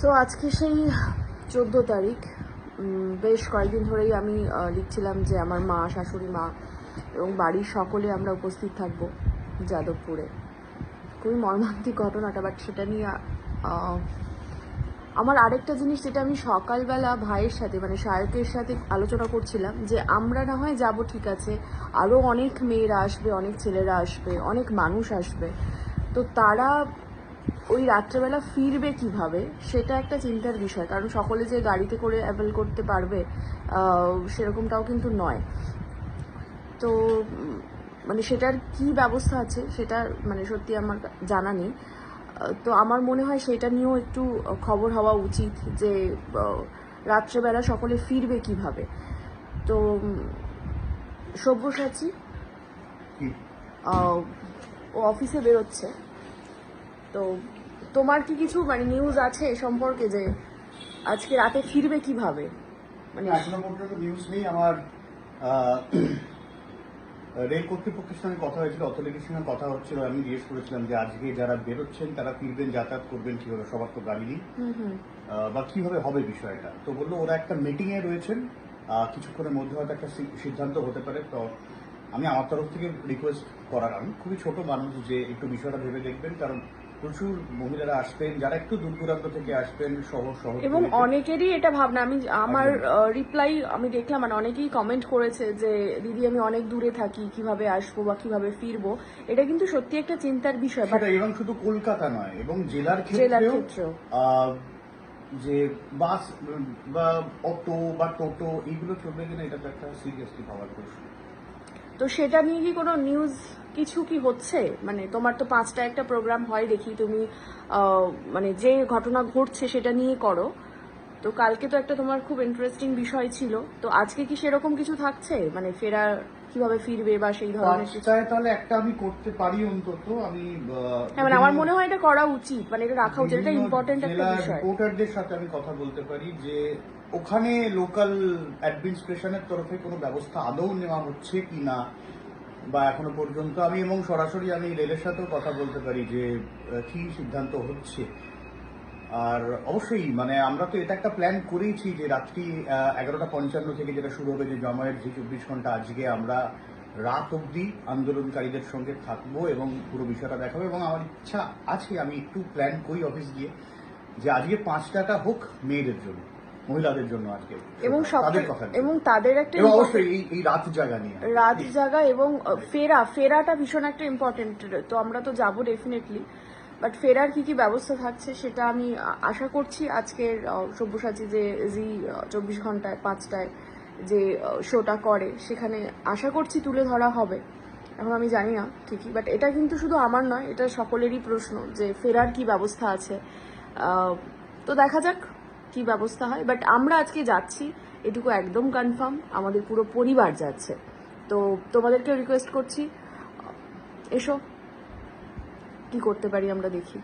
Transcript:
So আজকে সেই চোদ্দ তারিখ বেশ কয়েকদিন ধরেই আমি লিখছিলাম যে আমার মা, শাশুড়ি, মা এবং বাড়ির সকলে আমরা উপস্থিত থাকব যাদবপুরে। খুবই মর্মান্তিক ঘটনাটা বাট সেটা নিয়ে আমার আরেকটা জিনিস যেটা আমি সকালবেলা ভাইয়ের সাথে মানে শায়কের সাথে আলোচনা করছিলাম যে আমরা না হয় যাব, ঠিক আছে আরও অনেক মেয়েরা আসবে, অনেক ছেলেরা আসবে, অনেক মানুষ আসবে। তো তারা ওই রাত্রেবেলা ফিরবে কীভাবে সেটা একটা চিন্তার বিষয়। কারণ সকলে যে গাড়িতে করে অ্যাভেল করতে পারবে সেরকমটাও কিন্তু নয়। তো মানে সেটার কি ব্যবস্থা আছে সেটা মানে সত্যি আমার জানা নেই। তো আমার মনে হয় সেটা নিয়েও একটু খবর হওয়া উচিত যে রাত্রেবেলা সকলে ফিরবে কীভাবে। তো সব্যসাচী? ও অফিসে বেরোচ্ছে। তো তোমার কি কিছু মানে নিউজ আছে এ সম্পর্কে যে আজকে রাতে ফিরবে কীভাবে? মানে এখনও পর্যন্ত নিউজ নেই আমার রেল কর্তৃপক্ষের সঙ্গে কথা হয়েছিল অথরিটির সঙ্গে কথা হচ্ছিল আমি জিজ্ঞেস করেছিলাম যে আজকে যারা বেরোচ্ছেন তারা ফিরবেন যাতায়াত করবেন কীভাবে? সবার তো গাড়ি নেই। বা কীভাবে হবে বিষয়টা? তো বলল ওরা একটা মিটিং এ রয়েছেন কিছুক্ষণের মধ্যে হয়তো একটা সিদ্ধান্ত হতে পারে। তো আমি আমার তরফ থেকে রিকোয়েস্ট করার আমি খুবই ছোট মানুষ যে একটু বিষয়টা ভেবে দেখবেন কারণ প্রচুর মহিলারা আসবেন যারা একটু দূর দূরান্ত থেকে আসবেন শহর শহর এবং অনেকেরই এটা ভাবনা আমি আমার রিপ্লাই আমি দেখলাম মানে অনেকেই কমেন্ট করেছে যে দিদি আমি অনেক দূরে থাকি কীভাবে আসব বা কীভাবে ফিরবো? এটা কিন্তু সত্যি একটা চিন্তার বিষয় সেটা এবং শুধু কলকাতা নয় এবং জেলার ক্ষেত্রেও। যে বাস বা অটো বা টোটো এগুলো চলবে কিনা এটা তো একটা সিরিয়াসলি ভাবার প্রশ্ন। তো সেটা নিয়ে কি কোনো নিউজ কিছু কি হচ্ছে? মানে তোমার তো পাঁচটা একটা প্রোগ্রাম হয়, দেখি তুমি মানে যে ঘটনা ঘটছে সেটা নিয়ে করো। তো কালকে তো একটা তোমার খুব ইন্টারেস্টিং বিষয় ছিল। তো আজকে কি সেরকম কিছু থাকছে? মানে ফেরা কীভাবে ফিরবে বা সেই ধরনের পাঁচটায় তাহলে একটা আমি করতে পারি অন্তত আমি হ্যাঁ মানে আমার মনে হয় এটা করা উচিত মানে এটা রাখা উচিত এটা ইম্পর্টেন্ট একটা বিষয়। রিপোর্টারদের সাথে আমি কথা বলতে পারি যে ওখানে লোকাল অ্যাডমিনিস্ট্রেশনের তরফে কোনো ব্যবস্থা আদৌ নেওয়া হচ্ছে কি না বা এখনও পর্যন্ত আমি এবং সরাসরি আমি রেলের সাথেও কথা বলতে পারি যে কি সিদ্ধান্ত হচ্ছে। আর অবশ্যই মানে আমরা তো এটা একটা প্ল্যান করেইছি যে রাত্রি এগারোটা পঞ্চান্ন থেকে যেটা শুরু হবে যে জমায়েত যে চব্বিশ ঘণ্টা আজকে আমরা রাত অবধি আন্দোলনকারীদের সঙ্গে থাকব এবং পুরো বিষয়টা দেখাবো এবং আমার ইচ্ছা আছে আমি একটু প্ল্যান করি অফিস গিয়ে যে আজকে পাঁচ টাকা হোক মেয়েদের জন্য মহিলাদের জন্য আজকে। এবং তাদের কথা এবং তাদের একটা অবশ্যই এই এই রাত জায়গা নিয়ে। রাত জায়গা এবং ফেরা ফেরাটা ভীষণ একটা ইম্পর্টেন্ট তো আমরা তো যাব ডেফিনেটলি বাট ফেরার কি কি ব্যবস্থা থাকছে সেটা আমি আশা করছি আজকের সব্যসাচী যে জি চব্বিশ ঘন্টায়, পাঁচটায় যে শোটা করে, সেখানে আশা করছি তুলে ধরা হবে। এখন আমি জানি না ঠিকই, বাট এটা কিন্তু শুধু আমার নয়, এটা সকলেরই প্রশ্ন যে ফেরার কি ব্যবস্থা আছে। তো দেখা যাক কি ব্যবস্থা হয়, বাট আমরা আজকে যাচ্ছি, এটুকু একদম কনফার্ম, আমাদের পুরো পরিবার যাচ্ছে। তো তোমাদেরকে রিকোয়েস্ট করছি, এসো। কি করতে পারি আমরা দেখি।